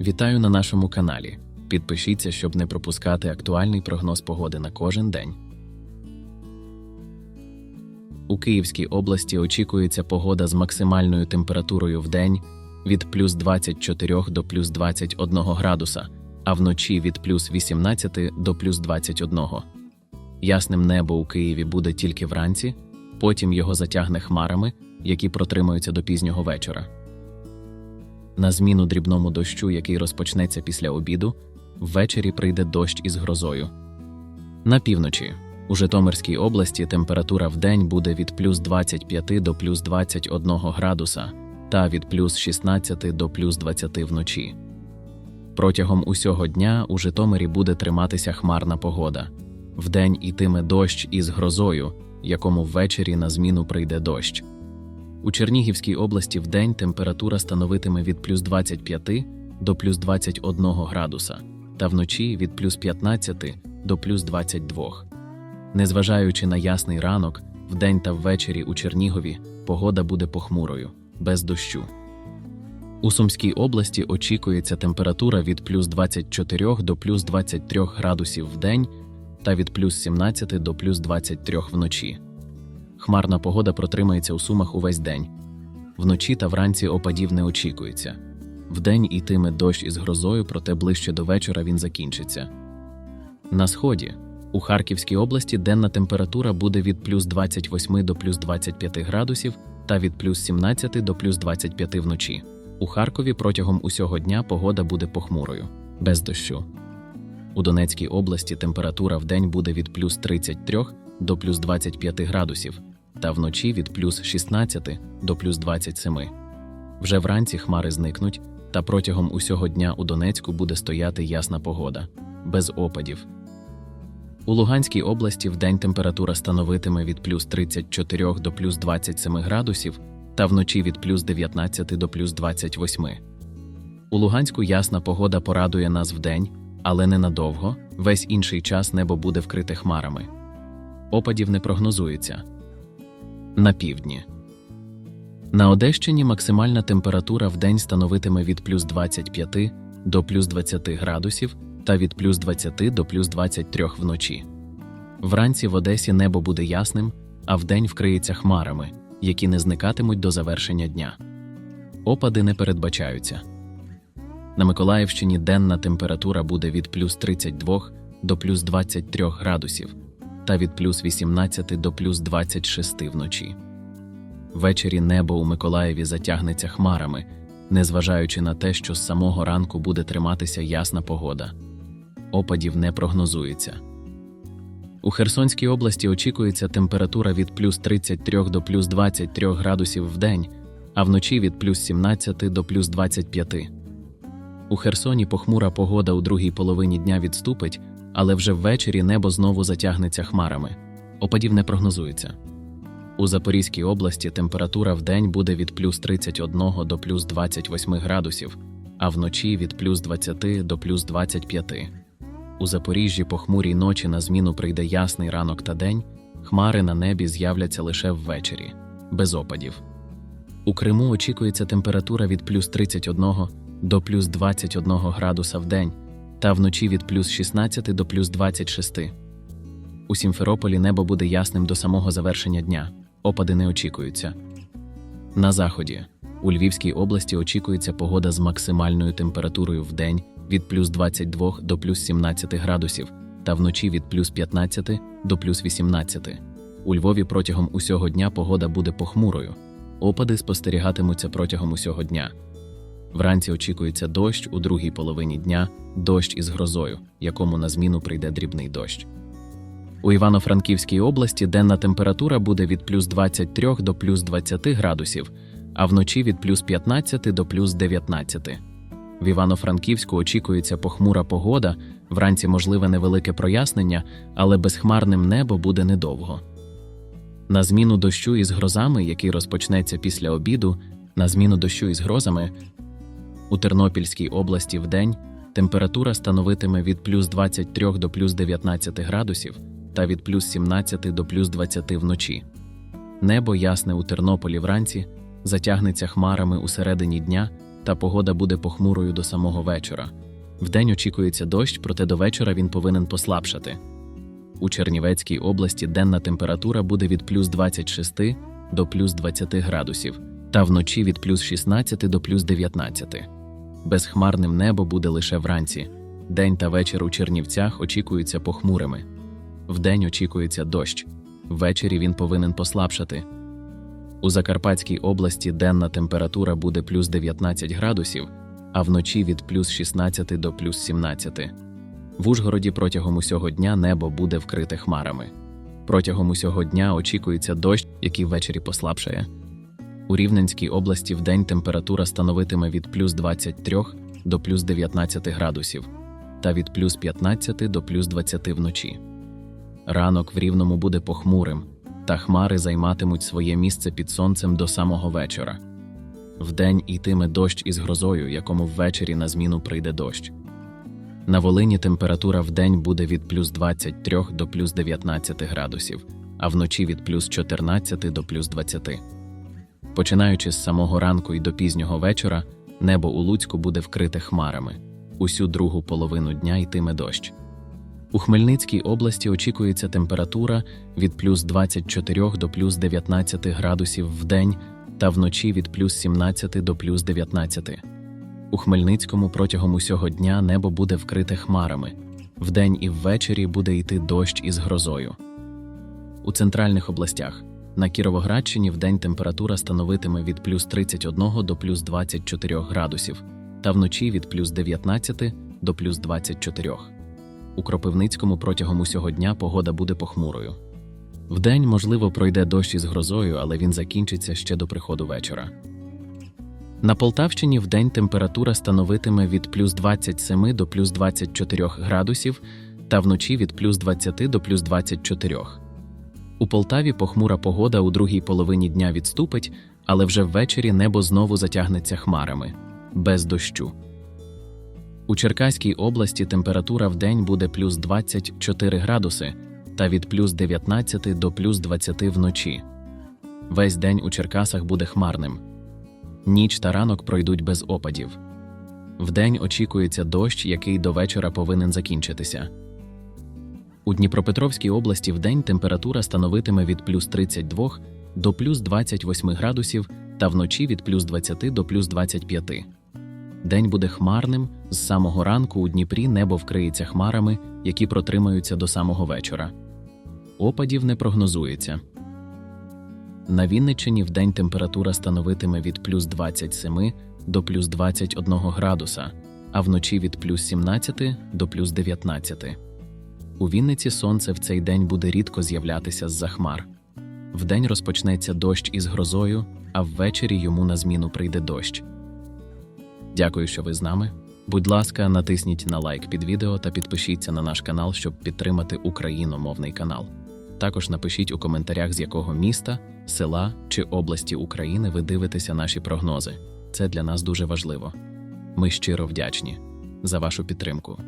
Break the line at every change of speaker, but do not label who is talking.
Вітаю на нашому каналі. Підпишіться, щоб не пропускати актуальний прогноз погоди на кожен день. У Київській області очікується погода з максимальною температурою в день від плюс 24 до плюс 21 градуса, а вночі від плюс 18 до плюс 21. Ясним небо у Києві буде тільки вранці, потім його затягне хмарами, які протримуються до пізнього вечора. На зміну дрібному дощу, який розпочнеться після обіду, ввечері прийде дощ із грозою. На півночі у Житомирській області температура в день буде від плюс 25 до плюс 21 градуса та від плюс 16 до плюс 20 вночі. Протягом усього дня у Житомирі буде триматися хмарна погода. Вдень ітиме дощ із грозою, якому ввечері на зміну прийде дощ. У Чернігівській області вдень температура становитиме від плюс 25 до плюс 21 градуса, та вночі від плюс 15 до плюс 22. Незважаючи на ясний ранок, вдень та ввечері у Чернігові погода буде похмурою, без дощу. У Сумській області очікується температура від плюс 24 до плюс 23 градусів в день та від плюс 17 до плюс 23 вночі. Хмарна погода протримається у Сумах увесь день. Вночі та вранці опадів не очікується. Вдень йтиме дощ із грозою, проте ближче до вечора він закінчиться. На сході у Харківській області денна температура буде від плюс 28 до плюс 25 градусів та від плюс 17 до плюс 25 вночі. У Харкові протягом усього дня погода буде похмурою, без дощу. У Донецькій області температура в день буде від плюс 33 до плюс 25 градусів, та вночі від плюс 16 до плюс 27. Вже вранці хмари зникнуть, та протягом усього дня у Донецьку буде стояти ясна погода, без опадів. У Луганській області вдень температура становитиме від плюс 34 до плюс 27 градусів, та вночі від плюс 19 до плюс 28. У Луганську ясна погода порадує нас вдень, але ненадовго, весь інший час небо буде вкрите хмарами. Опадів не прогнозується. На півдні. На Одещині максимальна температура в день становитиме від плюс 25 до плюс 20 градусів та від плюс 20 до плюс 23 вночі. Вранці в Одесі небо буде ясним, а вдень вкриється хмарами, які не зникатимуть до завершення дня. Опади не передбачаються. На Миколаївщині денна температура буде від плюс 32 до плюс 23 градусів та від плюс 18 до плюс 26 вночі. Ввечері небо у Миколаєві затягнеться хмарами, незважаючи на те, що з самого ранку буде триматися ясна погода. Опадів не прогнозується. У Херсонській області очікується температура від плюс 33 до плюс 23 градусів в день, а вночі від плюс 17 до плюс 25. У Херсоні похмура погода у другій половині дня відступить, але вже ввечері небо знову затягнеться хмарами. Опадів не прогнозується. У Запорізькій області температура в день буде від плюс 31 до плюс 28 градусів, а вночі від плюс 20 до плюс 25. У Запоріжжі похмурій ночі на зміну прийде ясний ранок та день, хмари на небі з'являться лише ввечері, без опадів. У Криму очікується температура від плюс 31 до плюс 21 градуса в день та вночі від плюс 16 до плюс 26. У Сімферополі небо буде ясним до самого завершення дня, опади не очікуються. На заході у Львівській області очікується погода з максимальною температурою в день від плюс 22 до плюс 17 градусів та вночі від плюс 15 до плюс 18. У Львові протягом усього дня погода буде похмурою. Опади спостерігатимуться протягом усього дня. Вранці очікується дощ у другій половині дня, дощ із грозою, якому на зміну прийде дрібний дощ. У Івано-Франківській області денна температура буде від плюс 23 до плюс 20 градусів, а вночі від плюс 15 до плюс 19. В Івано-Франківську очікується похмура погода, вранці можливе невелике прояснення, але безхмарним небо буде недовго. На зміну дощу із грозами, який розпочнеться після обіду, на зміну дощу із грозами у Тернопільській області вдень температура становитиме від плюс 23 до плюс 19 градусів та від плюс 17 до плюс 20 вночі. Небо ясне у Тернополі вранці затягнеться хмарами у середині дня та погода буде похмурою до самого вечора. Вдень очікується дощ, проте до вечора він повинен послабшати. У Чернівецькій області денна температура буде від плюс 26 до плюс 20 градусів, та вночі від плюс 16 до плюс 19. Безхмарним небо буде лише вранці. День та вечір у Чернівцях очікуються похмурими. Вдень очікується дощ, ввечері він повинен послабшати. У Закарпатській області денна температура буде плюс 19 градусів, а вночі від плюс 16 до плюс 17. В Ужгороді протягом усього дня небо буде вкрите хмарами. Протягом усього дня очікується дощ, який ввечері послабшає. У Рівненській області вдень температура становитиме від плюс 23 до плюс 19 градусів та від плюс 15 до плюс 20 вночі. Ранок в Рівному буде похмурим, та хмари займатимуть своє місце під сонцем до самого вечора. Вдень йтиме дощ із грозою, якому ввечері на зміну прийде дощ. На Волині температура вдень буде від плюс 23 до плюс 19 градусів, а вночі від плюс 14 до плюс 20. Починаючи з самого ранку і до пізнього вечора, небо у Луцьку буде вкрите хмарами. Усю другу половину дня йтиме дощ. У Хмельницькій області очікується температура від плюс 24 до плюс 19 градусів в день та вночі від плюс 17 до плюс 19. У Хмельницькому протягом усього дня небо буде вкрите хмарами. Вдень і ввечері буде йти дощ із грозою. У центральних областях на Кіровоградщині вдень температура становитиме від плюс 31 до плюс 24 градусів, та вночі від плюс 19 до плюс 24. У Кропивницькому протягом усього дня погода буде похмурою. Вдень, можливо, пройде дощ із грозою, але він закінчиться ще до приходу вечора. На Полтавщині вдень температура становитиме від плюс 27 до плюс 24 градусів та вночі від плюс 20 до плюс 24. У Полтаві похмура погода у другій половині дня відступить, але вже ввечері небо знову затягнеться хмарами без дощу. У Черкаській області температура вдень буде плюс 24 градуси та від плюс 19 до плюс 20 вночі. Весь день у Черкасах буде хмарним. Ніч та ранок пройдуть без опадів. Вдень очікується дощ, який до вечора повинен закінчитися. У Дніпропетровській області вдень температура становитиме від плюс 32 до плюс 28 градусів та вночі від плюс 20 до плюс 25. День буде хмарним, з самого ранку у Дніпрі небо вкриється хмарами, які протримаються до самого вечора. Опадів не прогнозується. На Вінниччині вдень температура становитиме від плюс 27 до плюс 21 градуса, а вночі від плюс 17 до плюс 19. У Вінниці сонце в цей день буде рідко з'являтися з-за хмар. Вдень розпочнеться дощ із грозою, а ввечері йому на зміну прийде дощ. Дякую, що ви з нами. Будь ласка, натисніть на лайк під відео та підпишіться на наш канал, щоб підтримати україномовний канал. Також напишіть у коментарях, з якого міста, села чи області України ви дивитеся наші прогнози. Це для нас дуже важливо. Ми щиро вдячні за вашу підтримку.